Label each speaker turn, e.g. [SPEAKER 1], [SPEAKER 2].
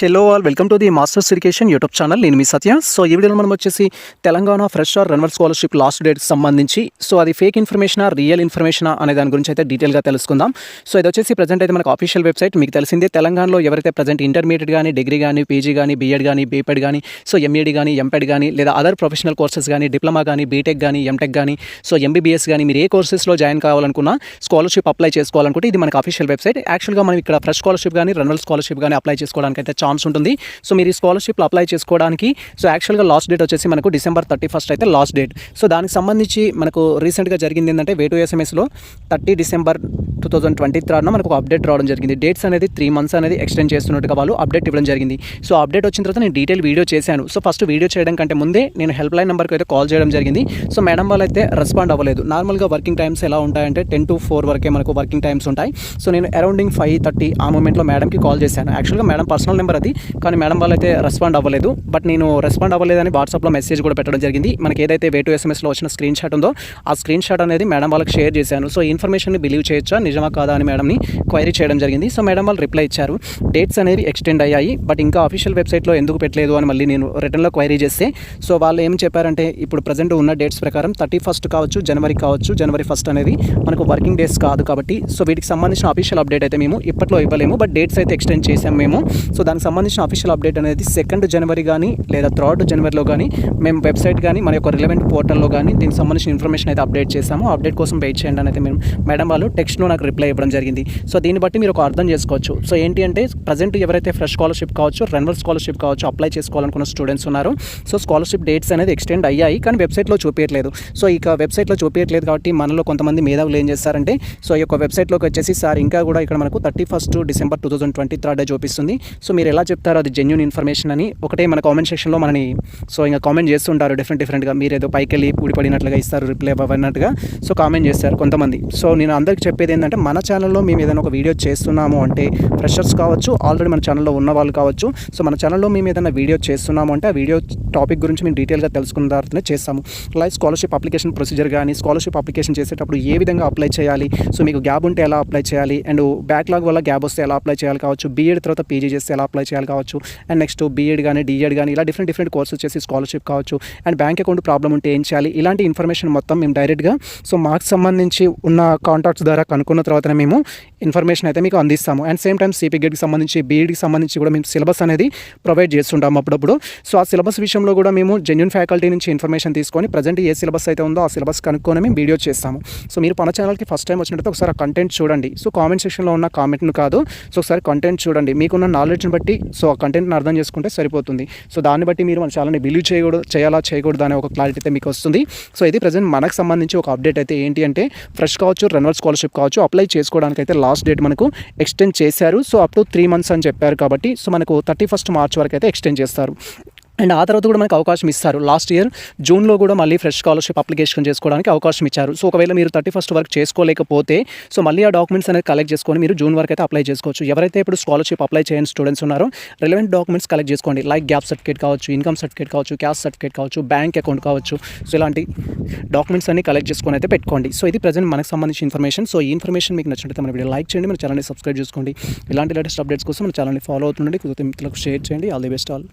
[SPEAKER 1] Hello all welcome to the Masters Education YouTube channel నేను మీ Satya. So ఈ వీడియోలో మనం వచ్చేసి Telangana fresh or renewal scholarship last date సంబంధించి సో అది ఫేక్ ఇన్ఫర్మేషనా రియల్ ఇన్ఫర్మేషనా అనే దాని గురించి అయితే డీటెయిల్గా తెలుసుకుందాం. సో ఇది వచ్చేసి ప్రజెంట్ అయితే మనకు ఆఫీషియల్ వెబ్సైట్ మీకు తెలిసిందే తెలంగాణలో ఎవరైతే ప్రజెంట్ ఇంటర్మీడియట్ కానీ డిగ్రీ కానీ పీజీ కానీ బీఎడ్ కానీ బీపెడ్ కానీ సో ఎంఈడి కానీ ఎంపెడ్ కానీ లేదా అదర్ ప్రొఫెషనల్ కోర్సెస్ కానీ డిప్లొమా కానీ బీటెక్ కానీ ఎంటెక్ కానీ సో ఎంబీబీఎస్ కానీ మీరు ఏ కోర్సెస్లో జాయిన్ కావాలనుకున్నా స్కాలర్షిప్ అప్లై చేసుకోవాలనుకుంటే ఇది మనకు అఫీషియల్ వెబ్సైట్ యాక్చువల్గా మనం ఇక్కడ ఫ్రెష్ స్కాలర్షిప్ కానీ రన్వల్ స్కాలర్షిప్ కానీ అప్లై చేసుకోవడానికి అయితే ఛాన్స్ ఉంటుంది. సో మీరు ఈ స్కాలర్షిప్లో అప్లై చేసుకోవడానికి సో యాక్చువల్గా లాస్ట్ డేట్ వచ్చేసి మనకు డిసెంబర్ థర్టీ ఫస్ట్ అయితే లాస్ట్ డేట్. సో దానికి సంబంధించి మనకు రీసెంట్గా జరిగింది ఏంటంటే వేటు ఎస్ఎంఎస్లో thirty December two thousand twenty త్రీన మనకు అప్డేట్ రావడం జరిగింది. డేట్స్ అనేది త్రీ మంత్స్ అనేది ఎక్స్టెండ్ చేస్తున్నట్టుగా వాళ్ళు అప్డేట్ ఇవ్వడం జరిగింది. సో అప్డేట్ వచ్చిన తర్వాత నేను డీటెయిల్ వీడియో చేశాను. సో ఫస్ట్ వీడియో చేయడం కంటే ముందే నేను హెల్ప్ లైన్ నెంబర్కి అయితే కాల్ చేయడం జరిగింది. సో మేడం వాళ్ళు అయితే రెస్పాండ్ అవ్వలేదు. నార్మల్గా వర్కింగ్ టైమ్స్ ఎలా ఉంటాయంటే టెన్ టు ఫోర్ వరకే మనకు వర్కింగ్ టైమ్స్ ఉంటాయి. సో నేను అరౌండింగ్ ఫైవ్ థర్టీ ఆ మూమెంట్లో మేడంకి కాల్ చేశాను. యాక్చువల్గా మేడం పర్సనల్ నెంబర్ ఉంటుంది కానీ మేడం వాళ్ళు అయితే రెస్పాండ్ అవ్వలేదు. బట్ నేను రెస్పాండ్ అవ్వలేదని వాట్సాప్లో మెసేజ్ కూడా పెట్టడం జరిగింది. మనకి ఏదైతే వే టు ఎస్ఎంఎస్లో వచ్చిన స్క్రీన్ షాట్ ఉందో ఆ స్క్రీన్ షాట్ అనేది మేడం వాళ్ళకి షేర్ చేశాను. సో ఇన్ఫర్మేషన్ని బిలీవ్ చేయొచ్చా నిజమా కాదా అని మేడంని క్వైరీ చేయడం జరిగింది. సో మేడం వాళ్ళు రిప్లై ఇచ్చారు. డేట్స్ అనేవి ఎక్స్టెండ్ అయ్యాయి. బట్ ఇంకా అఫీషియల్ వెబ్సైట్లో ఎందుకు పెట్టలేదు అని మళ్ళీ నేను రిటర్న్లో క్వైరీ చేస్తే సో వాళ్ళు ఏం చెప్పారంటే ఇప్పుడు ప్రజెంట్ ఉన్న డేట్స్ ప్రకారం థర్టీ ఫస్ట్ కావచ్చు జనవరి కావచ్చు జనవరి ఫస్ట్ అనేది మనకు వర్కింగ్ డేస్ కాదు కాబట్టి సో వీటికి సంబంధించిన అఫీషియల్ అప్డేట్ అయితే మేము ఇప్పట్లో ఇవ్వలేము. బట్ డేట్స్ అయితే ఎక్స్టెండ్ చేసాం మేము. సో దానికి సంబంధించిన అఫీషియల్ అప్డేట్ అనేది సెకండ్ జనవరి కానీ లేదా థర్డ్ జనవరిలో కానీ మేము వెబ్సైట్ కానీ మన యొక్క రిలవెంట్ పోర్టల్లో కానీ దీనికి సంబంధించిన ఇన్ఫర్మేషన్ అయితే అప్డేట్ చేసాము అప్డేట్ కోసం వెయిట్ చేయండి అని అయితే మేము మేడం వాళ్ళు టెక్స్ట్లో నాకు రిప్లై ఇవ్వడం జరిగింది. సో దీన్ని బట్టి మీరు ఒక అర్థం చేసుకోవచ్చు. సో ఏంటి అంటే ప్రజెంట్ ఎవరైతే ఫ్రెష్ స్కాలర్షిప్ కావచ్చు రెన్వల్ స్కాలర్షిప్ కావచ్చు అప్లై చేసుకోవాలనుకున్న స్టూడెంట్స్ ఉన్నారు సో స్కాలర్షిప్ డేట్స్ అనేది ఎక్స్టెండ్ అయ్యాయి కానీ వెబ్సైట్లో చూపించట్లేదు సో ఇక వెబ్సైట్లో చూపించట్లేదు కాబట్టి మనలో కొంతమంది మేధావులు ఏం చేస్తారంటే సో ఈ యొక్క వెబ్సైట్లోకి వచ్చేసి సార్ ఇంకా కూడా ఇక్కడ మనకు thirty first December two thousand twenty third చూపిస్తుంది. సో మీరు ఎలా చెప్తారో అది జెన్యున్ ఇన్ఫర్మేషన్ అని ఒకటే మన కామెంట్ సెక్షన్లో మనని సో ఇంకా కామెంట్ చేస్తుంటారు డిఫరెంట్ డిఫరెంట్గా మీరు ఏదో పైకి వెళ్ళి ఊడిపడినట్లుగా ఇస్తారు రిప్లై అవ్వనట్టుగా సో కామెంట్ చేస్తారు కొంతమంది. సో నేను అందరికి చెప్పేది ఏంటంటే మన ఛానల్లో మేము ఏదైనా ఒక వీడియో చేస్తున్నాము అంటే ఫ్రెషర్స్ కావచ్చు ఆల్రెడీ మన ఛానల్లో ఉన్న వాళ్ళు కావచ్చు సో మన ఛానల్లో మేము ఏదైనా వీడియో చేస్తున్నాము అంటే ఆ వీడియో టాపిక్ గురించి మేము డీటెయిల్గా తెలుసుకున్న తర్వాతనే చేస్తాము. లైక్ స్కాలర్షిప్ అప్లికేషన్ ప్రొసీజర్ కానీ స్కాలర్షిప్ అప్లికేషన్ చేసేటప్పుడు ఏ విధంగా అప్లై చేయాలి? సో మీకు గ్యాప్ ఉంటే ఎలా అప్లై చేయాలి? అండ్ బ్యాక్లాగ్ వల్ల గ్యాప్ వస్తే ఎలా అప్లై చేయాలి కావచ్చు? బీఎడ్ తర్వాత పీజీ చేస్తే ఎలా అప్లై చేయాలి కావచ్చు. అండ్ నెక్స్ట్ బీఎడ్ కానీ డిఎడ్ కానీ ఇలా డిఫరెంట్ డిఫరెంట్ కోర్సెస్ చేసి స్కాలర్షిప్ కావచ్చు. అండ్ బ్యాంక్ అకౌంట్ ప్రాబ్లం ఉంటే ఏం చేయాలి? ఇలాంటి ఇన్ఫర్మేషన్ మొత్తం మేము డైరెక్ట్గా సో మాకు సంబంధించి ఉన్న కాంటాక్ట్స్ ద్వారా కనుక్కున్న తర్వాతనే మేము ఇన్ఫర్మేషన్ అయితే మీకు అందిస్తాము. అండ్ సేమ్ టైం సిపీ గేట్కి సంబంధించి బీఈడికి సంబంధించి కూడా మేము సిలబస్ అనేది ప్రొవైడ్ చేస్తుంటాము అప్పుడప్పుడు. సో ఆ సిలబస్ విషయంలో కూడా మేము జెన్యున్ ఫ్యాకల్టీ నుంచి ఇన్ఫర్మేషన్ తీసుకొని ప్రజెంట్ ఏ సిలబస్ అయితే ఉందో ఆ సిలబస్ కనుక్కొని మేము వీడియో చేస్తాము. సో మీరు మన ఛానల్కి ఫస్ట్ టైం వచ్చినట్టు ఒకసారి ఆ కంటెంట్ చూడండి. సో కామెంట్ సెక్షన్లో ఉన్న కామెంట్ను కాదు సో ఒకసారి కంటెంట్ చూడండి. మీకున్న నాలెడ్జ్ని బట్టి సో ఆ కంటెంట్ని అర్థం చేసుకుంటే సరిపోతుంది. సో దాన్ని బట్టి మీరు మన ఛానల్ని బిలీవ్ చేయకూడదు చేయాలా చేయకూడదు అనే ఒక క్లారిటీ అయితే మీకు వస్తుంది. సో ఇది ప్రజెంట్ మనకు సంబంధించి ఒక అప్డేట్ అయితే ఏంటి అంటే ఫ్రెష్ కావచ్చు రెన్వల్ స్కాలర్షిప్ కావచ్చు అప్లై చేసుకోవడానికి అయితే లాస్ట్ డేట్ మనకు ఎక్స్టెండ్ చేశారు. So up to three months అని చెప్పారు కాబట్టి సో మనకు థర్టీ ఫస్ట్ మార్చ్ వరకు అయితే ఎక్స్టెండ్ చేస్తారు. అండ్ ఆ తర్వాత కూడా మనకు అవకాశం ఇస్తారు. లాస్ట్ ఇయర్ జూన్లో కూడా మళ్ళీ ఫ్రెష్ స్కాలర్షిప్ అప్లికేషన్ చేసుకోవడానికి అవకాశం ఇచ్చారు. సో ఒకవేళ మీరు థర్టీ ఫస్ట్ వరకు చేసుకోలేకపోతే సో మళ్ళీ ఆ డాక్యుమెంట్స్ అనేది కలెక్ట్ చేసుకొని మీరు జూన్ వరకు అయితే అప్లై చేసుకోవచ్చు. ఎవరైతే ఇప్పుడు స్కాలర్షిప్ అప్లై చేయని స్టూడెంట్స్ ఉన్నారో రిలవెంట్ డాక్యుమెంట్స్ కలెక్ట్ చేసుకోండి. లైక్ గ్యాప్ సర్టిఫికేట్ కావచ్చు ఇన్కమ్ సర్టిఫికేట్ కావచ్చు క్యాస్ట్ సర్టిఫికేట్ కావచ్చు బ్యాంక్ అకౌంట్ కావచ్చు. సో ఇలాంటి డాక్యుమెంట్స్ అన్ని కలెక్ట్ చేసుకొని అయితే పెట్టుకోండి. సో ఇది ప్రజెంట్ మనకు సంబంధించిన ఇన్ఫర్మేషన్ సో ఈ ఇన్ఫర్మేషన్ మీకు నచ్చినట్లయితే మన వీడియో లైక్ చేయండి. మన ఛానల్ని సబ్స్క్రైబ్ చేసుకోండి. ఇలాంటి లేటెస్ట్ అప్డేట్స్ కోసం మన ఛానల్ని ఫాలో అవుతుండండి. మిత్రులకు షేర్ చేయండి. All the best all